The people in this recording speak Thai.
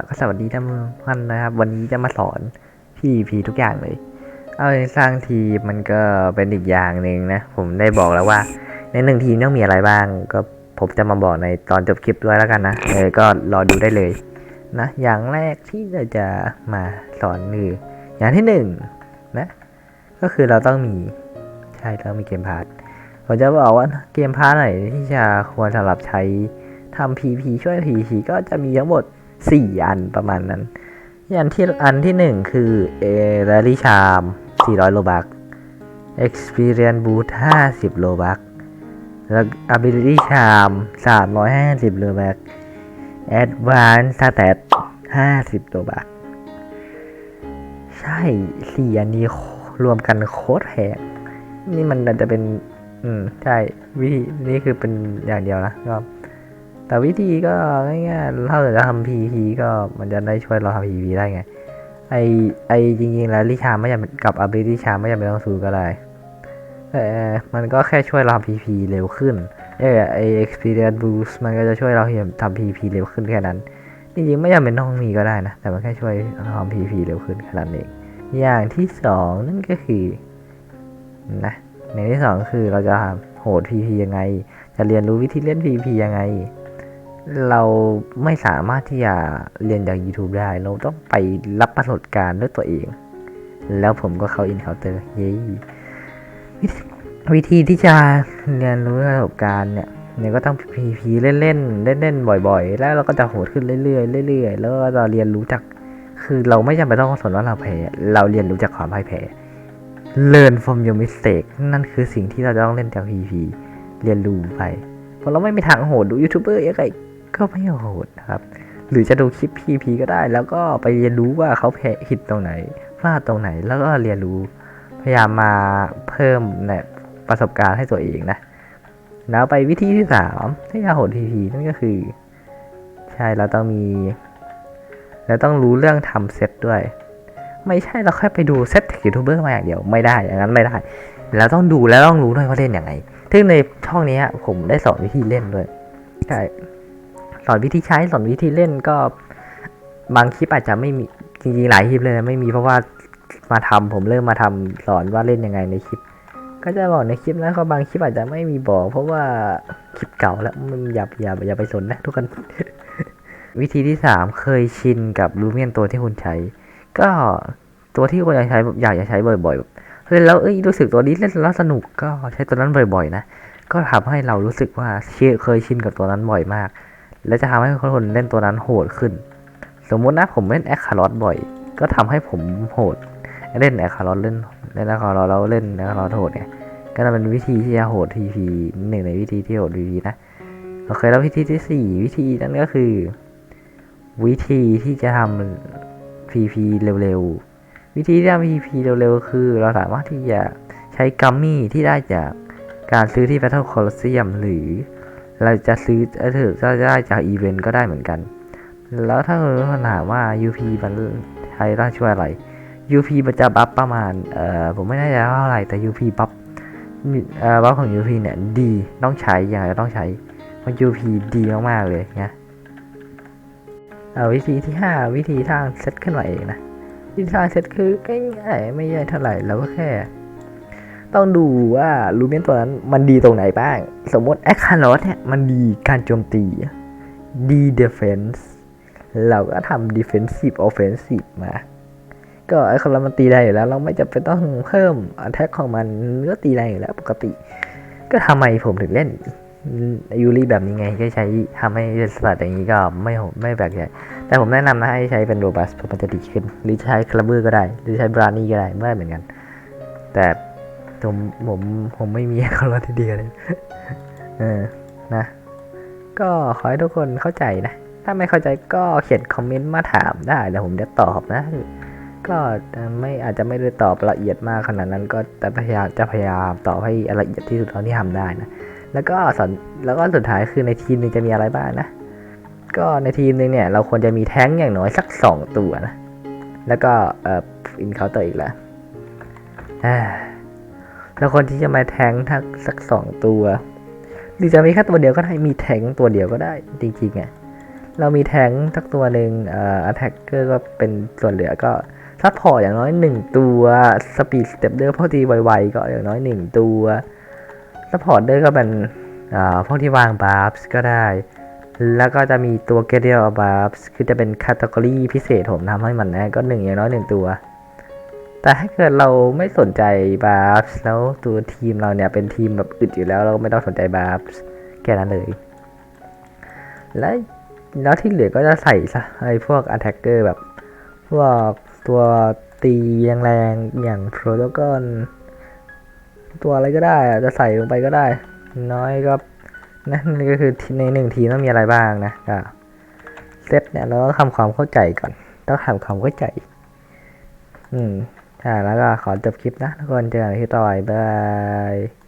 ละก็สวัสดีท่านท่านนะครับ วันนี้จะมาสอนพี่พีทุกอย่างเลย เอาสร้างทีมมันก็เป็นอีกอย่างหนึ่งนะ ผมได้บอกแล้วว่า ในหนึ่งทีมต้องมีอะไรบ้าง ก็ผมจะมาบอกในตอนจบคลิปด้วยแล้วกันนะเออก็รอดูได้เลยนะ อย่างแรกที่เราจะมาสอนคืออย่างที่หนึ่งนะ ก็คือเราต้องมีใช่ต้องมีเกมพาร์ทผมจะบอกว่าเกมพาร์ทไหนที่จะควรสำหรับใช้ทำ PP ช่วย PP ก็จะมีทั้งหมด 4อันประมาณนั้นอันที่อันที่1คือเอร l ลี่ชาร์ม400โลบัก Experience Boost 50 โลบัก แล้ว Ability Charm 350 โลบัก Advanced Stat 50 โลบัก ใช่สี่อันนี้รวมกันโคตรแพงนี่มันอาจจะเป็น อืม ใช่ วิธีนี่คือเป็นอย่างเดียวนะก็ แต่วิธีก็ง่ายๆถ้าเกิดจะทำ PVP ก็มันจะได้ช่วยเราทำ PVP ได้ไง ไอไอจริงๆแล้วลิชาไม่จำเป็นกับ ability ชาไม่จำเป็นต้องซื้อก็ได้แต่มันก็แค่ช่วยเราทำ PVP เร็วขึ้นเออไอ experience boost มันก็จะช่วยเราทำ PVP เร็วขึ้นแค่นั้น จริงๆไม่จำเป็นต้องมีก็ได้นะ แต่มันแค่ช่วยทำ PVP เร็วขึ้นแค่นั้นเองอย่างที่สองนั่นก็คือนะอย่างที่สองคือเราจะโหด PVP ยังไง จะเรียนรู้วิธีเล่น PVP ยังไง เราไม่สามารถที่จะเรียนจาก YouTube ได้ เราต้องไปรับประสบการณ์ด้วยตัวเอง แล้วผมก็เข้า Encounter เย้วิธีวิธีที่จะเรียนรู้ประสบการณ์เนี่ยเนี่ยก็ต้อง PVP เล่นเล่นเล่นเล่นๆบ่อย ๆ แล้วเราก็จะโหดขึ้นเรื่อยๆเรื่อยๆแล้วเราเรียนรู้จากคือเราไม่จำเป็นต้องสนว่าเราแพ้เราเรียนรู้จากความพ่ายแพ้ learn from your mistake นั่นคือสิ่งที่เราจะต้องเล่นจาก PVP เรียนรู้ไปเพราะเราไม่มีทางโหดดูยูทูบเบอร์ยังไง ก็ไม่โหดนะครับ หรือจะดูคลิป PP ก็ได้ แล้วก็ไปเรียนรู้ว่าเขาแพ้ผิดตรงไหนพลาดตรงไหนแล้วก็เรียนรู้ พยายามมาเพิ่มเนี่ยประสบการณ์ให้ตัวเองนะ แล้วไปวิธีที่สามที่จะโหด PP นั่นก็คือ ใช่เราต้องมีเราต้องรู้เรื่องทำเซตด้วย ไม่ใช่เราแค่ไปดูเซตยูทูบเบอร์มาอย่างเดียวไม่ได้อย่างนั้นไม่ได้เราต้องดูแล้วต้องรู้ด้วยว่าเล่นยังไงซึ่งในช่องนี้ผมได้สอนวิธีเล่นด้วยใช่ สอนวิธีใช้สอนวิธีเล่นก็บางคลิปอาจจะไม่มีจริงๆหลายคลิปเลยนะไม่มีเพราะว่ามาทำผมเริ่มมาทำสอนว่าเล่นยังไงในคลิป ก็จะบอกในคลิปแล้วก็บางคลิปอาจจะไม่มีบอก เพราะว่าคลิปเก่าแล้วมันอย่าอย่าอย่าไปสนนะทุกคน วิธีที่สามเคยชินกับรูเมียนตัวที่คุณใช้ ก็ตัวที่คุณอยากใช้อยากจะใช้บ่อยๆเล่นแล้วเอ้ยรู้สึกตัวนี้เล่นแล้วสนุกก็ใช้ตัวนั้นบ่อยๆนะก็ทำให้เรารู้สึกว่าเคยชินกับตัวนั้นบ่อยมาก และจะทำให้คนเล่นตัวนั้นโหดขึ้น สมมุตินะผมเล่นแอคคาร์ลอตบ่อย ก็ทำให้ผมโหด เล่นแอคคาร์ลอตเล่นเล่นแอคคาร์ลอตแล้วเล่นแอคคาร์ลอตโหดเนี่ยก็จะเป็นวิธีที่จะโหดทีพีหนึ่งในวิธีที่โหดทีพีนะโอเคแล้ววิธีที่สี่วิธีนั้นก็คือ วิธีที่จะทำพีพีเร็วๆ วิธีที่ทำพีพีเร็วๆ คือ เราสามารถที่จะใช้กัมมี่ที่ได้จากการซื้อที่ Battle Colosseum หรือ เราจะซื้อเออจะได้จากอีเวนต์ก็ได้เหมือนกัน แล้วถ้าเราถามว่า UP มันใช้ได้ช่วยอะไร UP มันจะบัฟประมาณเอ่อผมไม่แน่ใจว่าเท่าไหร่แต่ UP บัฟเอ่อบัฟของ UP เนี่ยดีต้องใช้อย่างไรต้องใช้เพราะ UP ดีมากๆเลยนะเอ่อวิธีที่ 5 วิธีสร้างเซตขึ้นมาเองนะวิธีสร้างเซตคือง่ายๆไม่ใหญ่เท่าไหร่เราก็แค่ ต้องดูว่าลูเมียนตัวนั้นมันดีตรงไหนบ้าง สมมติแอคคาร์ลอสเนี่ยมันดีการโจมตี ดีเดฟเฟนส์เราก็ทำดิเฟนซีฟออฟเฟนซีฟมา ก็ไอ้คาร์ลอสมันตีได้อยู่แล้ว เราไม่จำเป็นต้องเพิ่มอันแท็กของมันก็ตีได้อยู่แล้วปกติ ก็ทำไมผมถึงเล่นยูริแบบนี้ไงก็ใช้ทำให้สตัดอย่างนี้ก็ไม่ไม่แปลกใจแต่ผมแนะนำนะให้ใช้เป็นโรบัสเพราะมันจะดีขึ้น หรือใช้คลาเบอร์ก็ได้ หรือใช้บรานี่ก็ได้ไม่ได้เหมือนกัน แต่ ผมผมผมไม่มีคารอที่ดีเลยเออนะ ก็ขอให้ทุกคนเข้าใจนะ ถ้าไม่เข้าใจก็เขียนคอมเมนต์มาถามได้เดี๋ยวผมจะตอบนะ ก็ไม่อาจจะไม่ได้ตอบละเอียดมากขนาดนั้น ก็แต่พยายามจะพยายามตอบให้ละเอียดที่สุดเท่าที่ทำได้นะ แล้วก็สอนแล้วก็สุดท้ายคือในทีมหนึงจะมีอะไรบ้างนะ ก็ในทีมหนึงเนี่ย เราควรจะมีแท้งอย่างน้อยสักสองตัวนะ แล้วก็เอ่ออินเคาน์เตอร์อีกแล้ว แล้วคนที่จะมาแทงทักสักสองตัว หรือจะมีแค่ตัวเดียวก็ได้มีแทงตัวเดียวก็ได้จริงๆอะเรามีแทงสักตัวหนึ่งเอ่อ attacker ก็เป็นส่วนเหลือก็ซัพพอร์ตอย่างน้อยหนึ่งตัวสปีดสเต็ปเดอร์พวกที่ไวๆก็อย่างน้อยหนึ่งตัวซัพพอร์ตเดอร์ก็เป็นอ่าพวกที่วางบาร์ฟก็ได้ แล้วก็จะมีตัว g e t t e r b a r b s คือจะเป็นคัตต o r y พิเศษผมทำให้มันนะก็หนึ่งอย่างน้อยหนึ่งตัว แต่ถ้าเกิดเราไม่สนใจบาร์ s แล้วตัวทีมเราเนี่ยเป็นทีมแบบอึดอยู่แล้วเราก็ไม่ต้องสนใจบาร์ s แค่นั้นเลย และแล้วที่เหลือก็จะใส่ซะไอ้พวก attacker แบบ พวกตัวตีแรงๆอย่าง protocol ตัวอะไรก็ได้อะจะใส่ลงไปก็ได้ น้อยก็นะนี่ก็คือในหนึ่งทีต้องมีอะไรบ้างนะก็เซตเนี่ยเราต้องทำความเข้าใจก่อน ต้องทำความเข้าใจ อืม ใช่แล้วก็ขอจบคลิปนะทุกคนเจอกันที่ต่อไปบาย